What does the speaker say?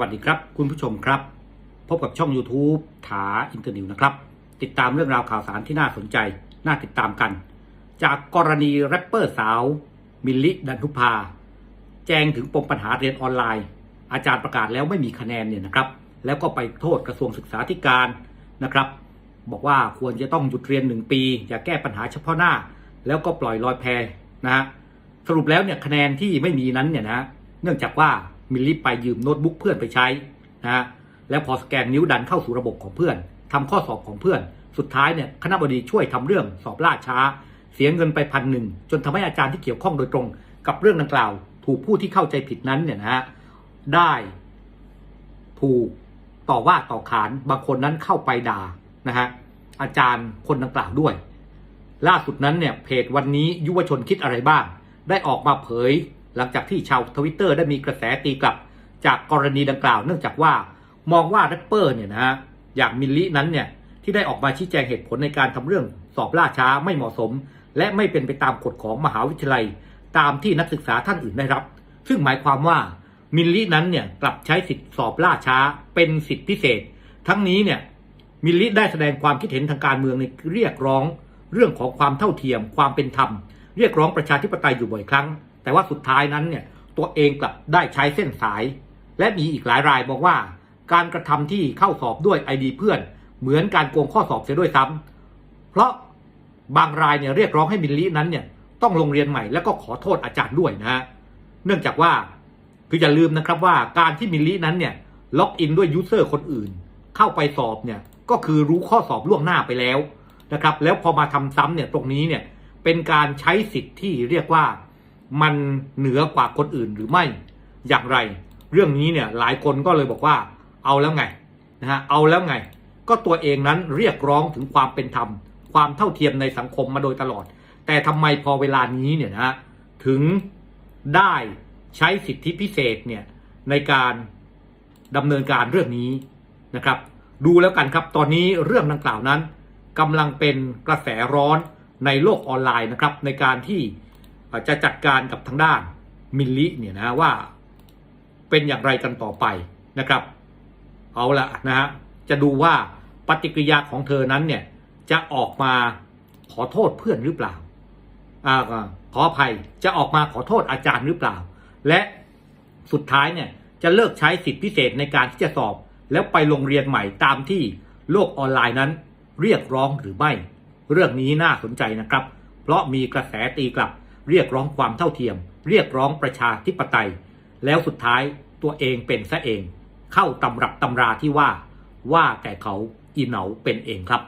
วัสดีครับคุณผู้ชมครับ พบกับช่อง YouTube ถาอินเตอร์นิวนะครับ ติดตามเรื่องราวข่าวสารที่น่าสนใจ น่าติดตามกัน จากกรณีแรปเปอร์สาว มิลลิดันทุภาแจ้งถึงปมปัญหาเรียนออนไลน์ อาจารย์ประกาศแล้วไม่มีคะแนนเนี่ยนะครับ แล้วก็ไปโทษกระทรวงศึกษาธิการนะครับ บอกว่าควรจะต้องหยุดเรียนหนึ่งปี อย่าแก้ปัญหาเฉพาะหน้า แล้วก็ปล่อยลอยแพนะฮะสรุปแล้วเนี่ยคะแนนที่ไม่มีนั้นเนี่ยนะเนื่องจากว่า มิลลิไปยืมโน้ตบุ๊กเพื่อนไปใช้นะฮะแล้วพอสแกนนิ้วดันเข้าสู่ระบบของเพื่อนทำข้อสอบของเพื่อน สุดท้ายเนี่ยคณะบดีช่วยทำเรื่องสอบล่าช้า เสียเงินไปพันหนึ่งจนทำให้อาจารย์ที่เกี่ยวข้องโดยตรง กับเรื่องดังกล่าว ถูกผู้ที่เข้าใจผิดนั้นเนี่ยนะฮะได้ถูกต่อว่าต่อขานบางคนนั้นเข้าไปด่านะฮะอาจารย์คนดังกล่าวด้วย ล่าสุดนั้นเนี่ยเพจวันนี้ยุวชนคิดอะไรบ้าง ได้ออกมาเผย หลังจากที่ชาวทวิตเตอร์ได้มีกระแสตีกลับ จากกรณีดังกล่าว เนื่องจากว่ามองว่าแรปเปอร์เนี่ยนะฮะอย่างมิลลินั้นเนี่ยที่ได้ออกมาชี้แจงเหตุผลในการทำเรื่องสอบล่าช้าไม่เหมาะสม และไม่เป็นไปตามกฎของมหาวิทยาลัย ตามที่นักศึกษาท่านอื่นได้รับ ซึ่งหมายความว่ามิลลินั้นเนี่ยกลับใช้สิทธิสอบล่าช้าเป็นสิทธิพิเศษ ทั้งนี้เนี่ยมิลลิได้แสดงความคิดเห็นทางการเมืองในเรียกร้อง เรื่องของความเท่าเทียม ความเป็นธรรม เรียกร้องประชาธิปไตยอยู่บ่อยครั้ง แต่ว่าสุดท้ายนั้นเนี่ยตัวเองกลับได้ใช้เส้นสาย และมีอีกหลายรายบอกว่า การกระทำที่เข้าสอบด้วยไอดีเพื่อน เหมือนการโกงข้อสอบเสียด้วยซ้ำเพราะบางรายเนี่ยเรียกร้องให้มิลลินั้นเนี่ยต้องลงเรียนใหม่แล้วก็ขอโทษอาจารย์ด้วยนะฮะเนื่องจากว่าคืออย่าลืมนะครับว่าการที่มิลลินั้นเนี่ยล็อกอินด้วยยูเซอร์คนอื่น เข้าไปสอบเนี่ยก็คือรู้ข้อสอบล่วงหน้าไปแล้วนะครับ แล้วพอมาทำซ้ำเนี่ยตรงนี้เนี่ยเป็นการใช้สิทธิ์ที่เรียกว่า มันเหนือกว่าคนอื่นหรือไม่อย่างไร เรื่องนี้เนี่ยหลายคนก็เลยบอกว่าเอาแล้วไงนะฮะเอาแล้วไง ก็ตัวเองนั้นเรียกร้องถึงความเป็นธรรม ความเท่าเทียมในสังคมมาโดยตลอด แต่ทำไมพอเวลานี้เนี่ยนะฮะถึงได้ใช้สิทธิพิเศษเนี่ยในการดำเนินการเรื่องนี้นะครับ ดูแล้วกันครับตอนนี้เรื่องดังกล่าวนั้นกำลังเป็นกระแสร้อนในโลกออนไลน์นะครับในการที่ จะจัดการกับทางด้านมิลลิเนี่ยนะว่าเป็นอย่างไรกันต่อไปนะครับ เอาละนะฮะจะดูว่าปฏิกิริยาของเธอนั้นเนี่ยจะออกมาขอโทษเพื่อนหรือเปล่าอ่าขออภัยจะออกมาขอโทษอาจารย์หรือเปล่า และสุดท้ายเนี่ยจะเลิกใช้สิทธิพิเศษในการที่จะสอบ แล้วไปโรงเรียนใหม่ตามที่โลกออนไลน์นั้น เรียกร้องหรือไม่ เรื่องนี้น่าสนใจนะครับ เพราะมีกระแสตีกลับ เรียกร้องความเท่าเทียม เรียกร้องประชาธิปไตย แล้วสุดท้ายตัวเองเป็นซะเอง เข้าตำรับตำราที่ว่า ว่าแก่เขาอีเหนาเป็นเองครับ